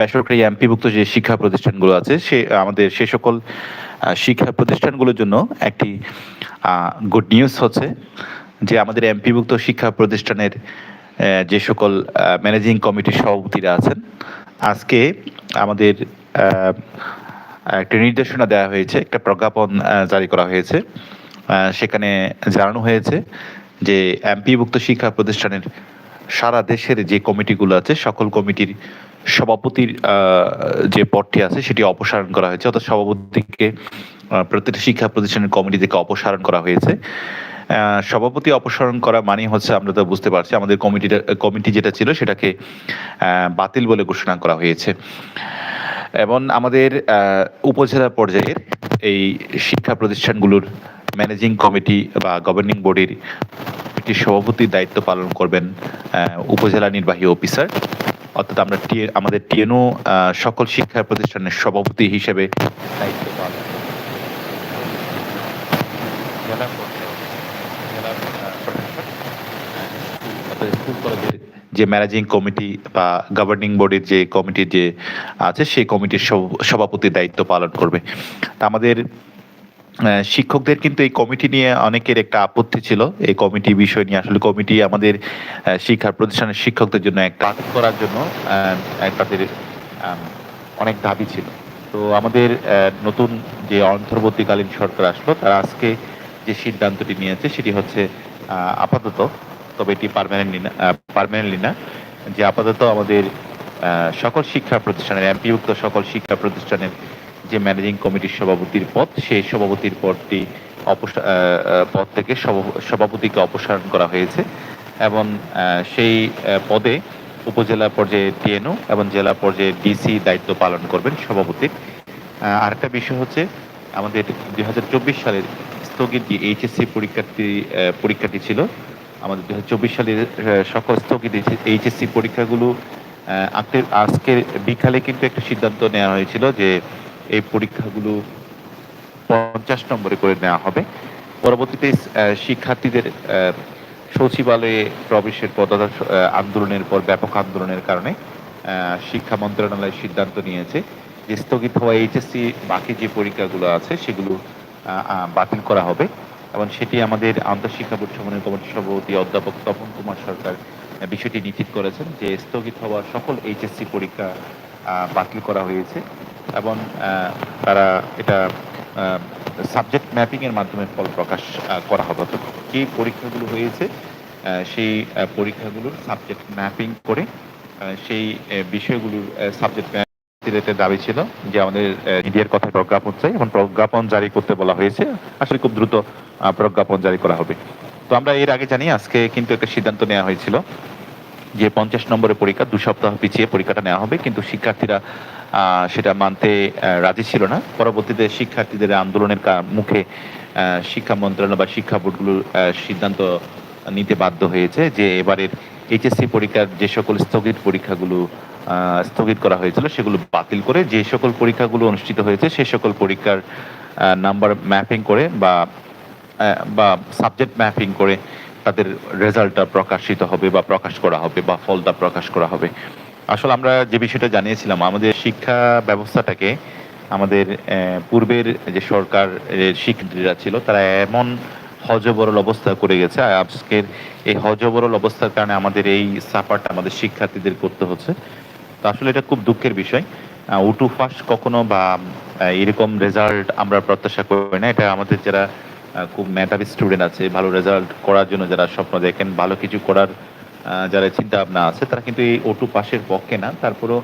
বেসরকারি এমপিভুক্ত যে শিক্ষা প্রতিষ্ঠানগুলো আছে, সে, আমাদের সে সকল শিক্ষা প্রতিষ্ঠানগুলোর জন্য একটি গুড নিউজ হচ্ছে যে আমাদের এমপিভুক্ত শিক্ষা প্রতিষ্ঠানের যে সকল ম্যানেজিং কমিটির সভাপতিরা আছেন, আজকে আমাদের একটা নির্দেশনা দেওয়া হয়েছে, একটা প্রজ্ঞাপন জারি করা হয়েছে সেখানে জানানো হয়েছে যে এমপিভুক্ত শিক্ষা প্রতিষ্ঠানের সারা দেশের যে কমিটিগুলো আছে, সকল কমিটির সভাপতির যে পদটি আছে সেটি অপসারণ করা হয়েছে। অর্থাৎ সভাপতিকে প্রত্যেকটা শিক্ষা প্রতিষ্ঠানের কমিটি থেকে অপসারণ করা হয়েছে। সভাপতি অপসারণ করা মানে হচ্ছে আমরা তো বুঝতে পারছি, আমাদের কমিটিটা, কমিটি যেটা ছিল সেটাকে বাতিল বলে ঘোষণা করা হয়েছে। এবং আমাদের উপজেলা পর্যায়ের এই শিক্ষা প্রতিষ্ঠানগুলোর ম্যানেজিং কমিটি বা গভর্নিং বডির একটি সভাপতির দায়িত্ব পালন করবেন উপজেলা নির্বাহী অফিসার। অর্থাৎ আমরা আমাদের টিএনও সকল শিক্ষা প্রতিষ্ঠানের সভাপতি হিসেবে দায়িত্ব পালন যে ম্যানেজিং কমিটি বা গভর্নিং বডির যে কমিটি যে আছে, সেই কমিটির সভ- সভাপতির দায়িত্ব পালন করবে। আমাদের শিক্ষকদের কিন্তু এই কমিটি নিয়ে অনেকের একটা আপত্তি ছিল। এই কমিটি বিষয় নিয়ে আসলে কমিটি আমাদের শিক্ষা প্রতিষ্ঠানের শিক্ষকদের জন্য একটা করার জন্য তাদের অনেক দাবি ছিল। তো আমাদের নতুন যে অন্তর্বর্তীকালীন সরকার আসলো, তারা আজকে যে সিদ্ধান্তটি নিয়েছে, সেটি হচ্ছে আপাতত, তবে এটি পারমানেন্টলি না পারমানেন্টলি না, যে আপাতত আমাদের সকল শিক্ষা প্রতিষ্ঠানের এমপিভুক্ত সকল শিক্ষা প্রতিষ্ঠানের যে ম্যানেজিং কমিটির সভাপতির পদ, সেই সভাপতির পদটি পদ থেকে সভা- সভাপতিকে অপসারণ করা হয়েছে এবং সেই পদে উপজেলা পর্যায়ে টিএনও এবং জেলা পর্যায়ে ডিসি দায়িত্ব পালন করবেন সভাপতির। আরেকটা বিষয় হচ্ছে আমাদের দু হাজার চব্বিশ সালের স্থগিত যে এইচএসসি পরীক্ষার্থী পরীক্ষাটি ছিল, আমাদের দুই চব্বিশ সালের সকল স্থগিত এইচএসসি পরীক্ষাগুলো আজকের বিকালে কিন্তু একটা সিদ্ধান্ত নেওয়া হয়েছিল যে এই পরীক্ষাগুলো পঞ্চাশ নম্বরে করে নেওয়া হবে। পরবর্তীতে শিক্ষার্থীদের সচিবালয়ে প্রবেশের আহ, আন্দোলনের পর ব্যাপক আন্দোলনের কারণে শিক্ষা মন্ত্রণালয় সিদ্ধান্ত নিয়েছে যে স্থগিত হওয়া এইচএসসি বাকি যে পরীক্ষাগুলো আছে সেগুলো বাতিল করা হবে। এবং সেটি আমাদের আন্তঃশিক্ষা বোর্ড সমন্বয় কমিটির সভাপতি অধ্যাপক তপন কুমার সরকার বিষয়টি নিশ্চিত করেছেন যে স্থগিত হওয়া সকল এইচএসসি পরীক্ষা বাতিল করা হয়েছে। এবং তারা এটা সাবজেক্ট ম্যাপিংয়ের মাধ্যমে ফল প্রকাশ করা হবে। অর্থাৎ যে পরীক্ষাগুলো হয়েছে সেই পরীক্ষাগুলোর সাবজেক্ট ম্যাপিং করে সেই বিষয়গুলোর সাবজেক্ট রিলেটেড দাবি ছিল যে আমাদের মিডিয়ার কথা প্রজ্ঞাপন চাই এবং প্রজ্ঞাপন জারি করতে বলা হয়েছে। আসলে খুব দ্রুত প্রজ্ঞাপন জারি করা হবে। তো আমরা এর আগে জানি, আজকে কিন্তু একটা সিদ্ধান্ত নেওয়া হয়েছিল যে পঞ্চাশ নম্বরের পরীক্ষা, দু সপ্তাহ পিছিয়ে পরীক্ষাটা নেওয়া হবে। কিন্তু শিক্ষার্থীরা সেটা মানতে রাজি ছিল না। পরবর্তীতে শিক্ষার্থীদের আন্দোলনের মুখে শিক্ষা মন্ত্রণালয় বা শিক্ষা বোর্ডগুলোর সিদ্ধান্ত নিতে বাধ্য হয়েছে যে এবারের এইচএসসি পরীক্ষার যে সকল স্থগিত পরীক্ষাগুলো স্থগিত করা হয়েছিল সেগুলো বাতিল করে যে সকল পরীক্ষাগুলো অনুষ্ঠিত হয়েছে সে সকল পরীক্ষার নাম্বার ম্যাপিং করে বা বা সাবজেক্ট ম্যাপিং করে তাদের রেজাল্টটা প্রকাশিত হবে বা প্রকাশ করা হবে বা ফলটা প্রকাশ করা হবে। আসলে আমরা যে বিষয়টা জানিয়েছিলাম, আমাদের শিক্ষা ব্যবস্থাটাকে আমাদের পূর্বের যে সরকার এর শিক্ষার্থীরা ছিল, তারা এমন হজবরল অবস্থা করে গেছে। আজকের এই হজবরল অবস্থার কারণে আমাদের এই সাফারটা আমাদের শিক্ষার্থীদের করতে হচ্ছে। তো আসলে এটা খুব দুঃখের বিষয়। উটু ফাঁস কখনো বা এরকম রেজাল্ট আমরা প্রত্যাশা করি না। এটা আমাদের যারা খুব মেধাবী স্টুডেন্ট আছে, ভালো রেজাল্ট করার জন্য যারা স্বপ্ন দেখেন, ভালো কিছু করার যারা চিন্তা ভাবনা আছে, তারা কিন্তু এই ওটু পাশের পক্ষে না। তারপরেও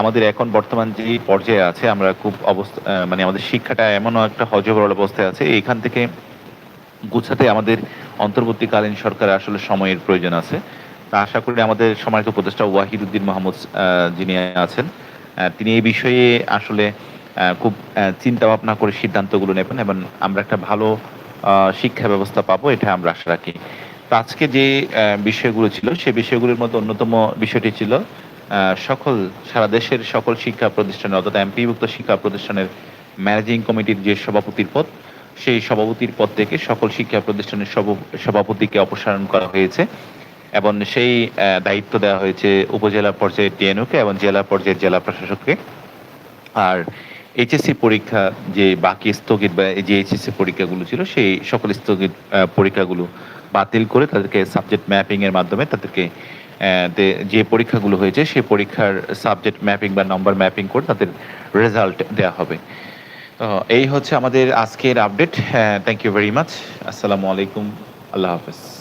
আমাদের এখন বর্তমান যে পর্যায়ে আছে, আমরা খুব অবস্থা মানে আমাদের শিক্ষাটা এমন একটা হজবরল অবস্থায় আছে। এইখান থেকে গুছাতে আমাদের অন্তর্বর্তীকালীন সরকারের আসলে সময়ের প্রয়োজন আছে। তা আশা করি আমাদের সম্মানিত উপদেষ্টা ওয়াহিদুদ্দিন মাহমুদ যিনি আছেন তিনি এই বিষয়ে আসলে খুব চিন্তা ভাবনা করে সিদ্ধান্তগুলো নেবেন এবং আমরা একটা ভালো শিক্ষা ব্যবস্থা পাবো, এটা আমরা আশা রাখি। আজকে যে বিষয়গুলো ছিল সেই বিষয়গুলোর মধ্যে অন্যতম বিষয়টি ছিল সকল, সারা দেশের সকল শিক্ষা প্রতিষ্ঠানের, অর্থাৎ এমপিভুক্ত শিক্ষা প্রতিষ্ঠানের ম্যানেজিং কমিটির যে সভাপতির পদ, সেই সভাপতির পদ থেকে সকল শিক্ষা প্রতিষ্ঠানের সভ- সভাপতিকে অপসারণ করা হয়েছে এবং সেই দায়িত্ব দেওয়া হয়েছে উপজেলা পর্যায়ে টিএনওকে এবং জেলা পর্যায়ে জেলা প্রশাসককে। আর এইচএসসি পরীক্ষা যে বাকি স্থগিত বা যে এইচএসসি পরীক্ষাগুলো ছিল, সেই সকল স্থগিত পরীক্ষাগুলো বাতিল করে তাদেরকে সাবজেক্ট ম্যাপিংয়ের মাধ্যমে তাদেরকে যে পরীক্ষাগুলো হয়েছে সেই পরীক্ষার সাবজেক্ট ম্যাপিং বা নম্বর ম্যাপিং করে তাদের রেজাল্ট দেওয়া হবে। তো এই হচ্ছে আমাদের আজকের update thank you very much আসসালামু আলাইকুম। আল্লাহ হাফেজ।